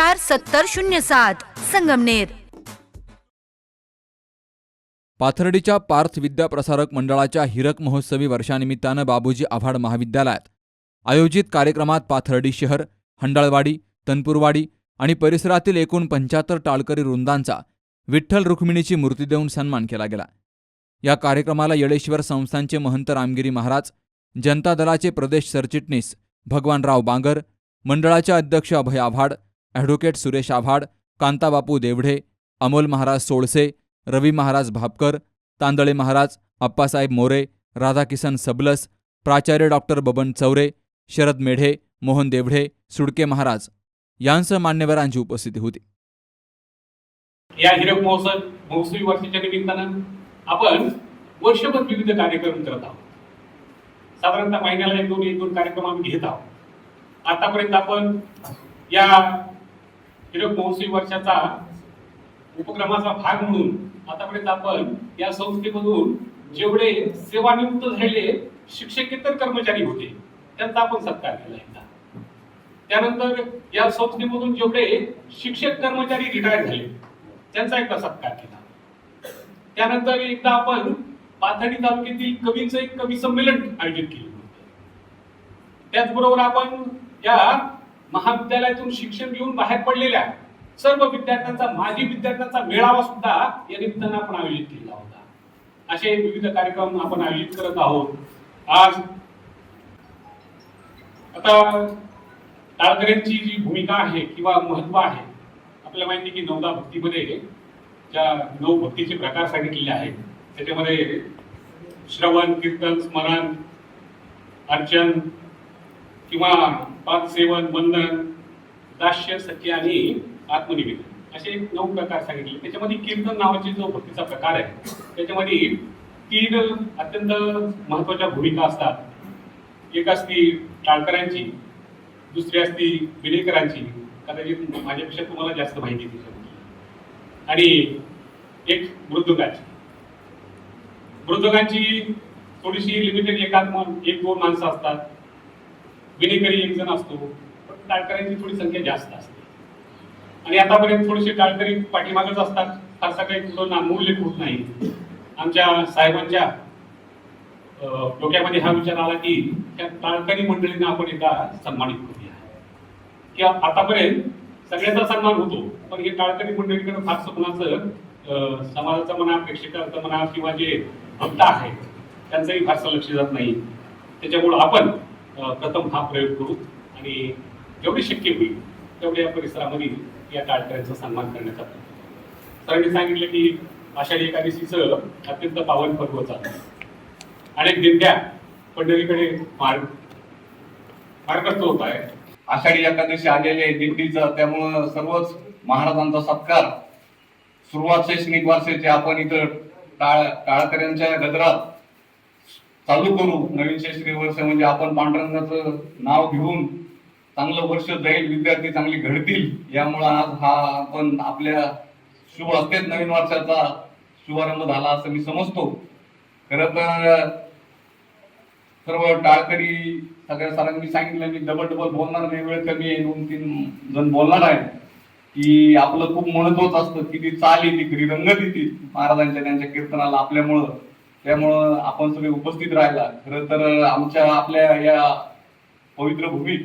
चार सत्तर शून्य सात संगमनेर. पाथर्डीच्या पार्थ विद्या प्रसारक मंडळाच्या हिरक महोत्सवी वर्षानिमित्तानं बाबूजी आव्हाड महाविद्यालयात आयोजित कार्यक्रमात पाथर्डी शहर हंडाळवाडी तनपूरवाडी आणि परिसरातील एकूण पंच्याहत्तर टाळकरी वृंदांचा विठ्ठल रुक्मिणीची मूर्ती देऊन सन्मान केला गेला. या कार्यक्रमाला येळेश्वर संस्थांचे महंत रामगिरी महाराज जनता दलाचे प्रदेश सरचिटणीस भगवानराव बांगर मंडळाचे अध्यक्ष अभय आव्हाड ॲडव्होकेट सुरेश आव्हाड कांताबापू देवढे अमोल महाराज सोळसे रवी महाराज भापकर तांदळे महाराज अप्पासाहेब मोरे राधाकिसन सबलस प्राचार्य डॉक्टर बबन चौरे शरद मेढे मोहन देवढे सुडके महाराज यांसह मान्यवरांची उपस्थिती होती. या हिरक महोत्सव महोत्सवी वर्षाच्या निमित्तानं आपण वर्षभर विविध कार्यक्रम करत आहोत. साधारणतः महिन्याला एक दोन एक दोन कार्यक्रम आम्ही घेत आहोत. आतापर्यंत आपण या हिरक महोत्सवी वर्षाचा उपक्रमाचा भाग म्हणून आतापर्यंत आपण या संस्थेमधून जेवढे सेवानिवृत्त झालेले शिक्षकेतर कर्मचारी होते त्यांचा आपण सत्कार केला एकदा. त्यानंतर या संस्थेमधून जेवढे शिक्षक कर्मचारी रिटायर झाले त्यांचा एकदा सत्कार केला. त्यानंतर एकदा आपण पाथर्डी तालुक्यातील कवींचं एक कवी संमेलन आयोजित केलं होतं. त्याचबरोबर आपण या महाविद्यालयातून शिक्षण घेऊन बाहेर पडलेल्या सर्व विद्यार्थ्यांचा माजी विद्यार्थ्यांचा मेळावा सुद्धा या निमित्तानं आपण आयोजित केला होता. असे विविध कार्यक्रम आपण आयोजित करत आहोत. आज आता टाळकऱ्यांची जी भूमिका आहे किंवा महत्त्व आहे आपल्याला माहिती की नवदा भक्तीमध्ये ज्या नऊ भक्तीचे प्रकार सांगितलेले आहेत त्याच्यामध्ये श्रवण कीर्तन स्मरण अर्चन किंवा पाच सेवन बंधन दास्य सत्य आणि आत्मनिवेदन. असे नऊ प्रकार सांगितले. त्याच्यामध्ये कीर्तन नावाचे जो भक्तीचा प्रकार आहे त्याच्यामध्ये तीन अत्यंत महत्त्वाच्या भूमिका असतात. एक असती टाळकरांची दुसरी असती विलेकरांची कदाचित माझ्यापेक्षा तुम्हाला जास्त माहिती त्याच्याबद्दल आणि एक मृदुकाची मृदुकांची थोडीशी लिमिटेड एकात एक दोन माणसं असतात. विनेकरी एक जण असतो पण टाळकऱ्यांची थोडी संख्या जास्त असते. आणि आतापर्यंत थोडेसे टाळकरी पाठीमागच असतात. फारसा काही तुझं नामूल्य होत नाही. आमच्या साहेबांच्या डोक्यामध्ये हा विचार आला की त्या टाळकरी मंडळींना आपण एकदा सन्मानित करूया. की आतापर्यंत सगळ्याचा सन्मान होतो पण हे टाळकरी मंडळीकडे फारसं कोणाचं समाजाचं म्हणा प्रेक्षकांचं म्हणा किंवा जे भक्त आहेत त्यांचंही फारसं लक्ष जात नाही. त्याच्यामुळं आपण प्रथम हा प्रयोग करू. आणि जेवढे शक्य होईल तेवढे या परिसरामध्ये या टाळकऱ्यांचा सन्मान करण्याचा प्रयत्न सरांनी सांगितलं की आषाढी एकादशीचं अत्यंत पावन पर्व चालतं अनेक दिंड्या पंढरीकडे मार्ग मार्गस्थ होत आहे आषाढी एकादशी आलेले दिंडीचं त्यामुळं सर्वच महाराजांचा सत्कार. सुरुवात शैक्षणिक वर्षाचे आपण इथं टाळ टाळकऱ्यांच्या गजरात चालू करू. नवीन शैक्षणिक वर्ष म्हणजे आपण पांडुरंगाचं नाव घेऊन चांगलं वर्ष जाईल विद्यार्थी चांगली घडतील यामुळं आज हा आपण आपल्या शुभ हस्तेच नवीन वर्षाचा शुभारंभ झाला असं मी समजतो. खरं तर सर्व टाळकरी सगळ्या सरांनी सांगितलं मी डबल डबल बोलणार नाही वेळ कमी आहे दोन तीन जण बोलणार आहे की आपलं खूप महत्वच असतं किती चाल येते खरी रंगत येते महाराजांच्या त्यांच्या कीर्तनाला आपल्यामुळं त्यामुळं आपण सगळे उपस्थित राहिला. खरं तर आमच्या आपल्या या पवित्र भूमीत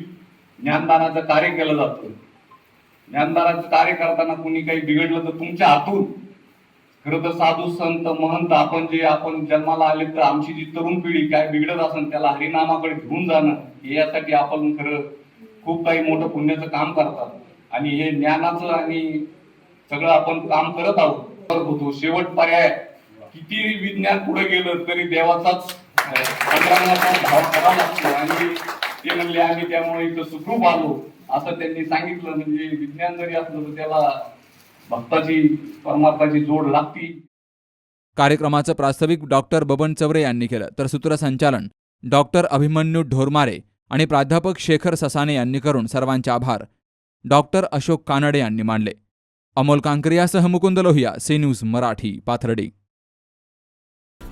ज्ञानदानाचं कार्य केलं जातं. ज्ञानदानाचं कार्य करताना कुणी काही बिघडलं तर तुमच्या हातून. खरं तर साधू संत महंत आपण जे आपण जन्माला आले तर आमची जी तरुण पिढी काय बिघडत असेल त्याला हरिनामाकडे घेऊन जाणं हे यासाठी आपण खरं खूप काही मोठं पुण्याचं काम करतात. आणि हे ज्ञानाचं आणि सगळं आपण काम करत आहोत. होतो शेवट पर्याय किती विज्ञान पुढे गेलं तरी देवाचाच भाव करावा लागतो. आणि ते म्हणले आम्ही त्यामुळे इथं सुखरूप आलो. असं त्यांनी सांगितलं म्हणजे विज्ञान जरी असलं तर त्याला भक्ताची परमार्थाची जोड लागती. कार्यक्रमाचं प्रास्ताविक डॉक्टर बबन चवरे यांनी केलं. तर सूत्रसंचालन डॉक्टर अभिमन्यू ढोरमारे आणि प्राध्यापक शेखर ससाने यांनी करून सर्वांचे आभार. डॉक्टर अशोक कानडे यांनी मानले. Amol कांकरियासह Mukund Lohiya C news Marathi Pathardi.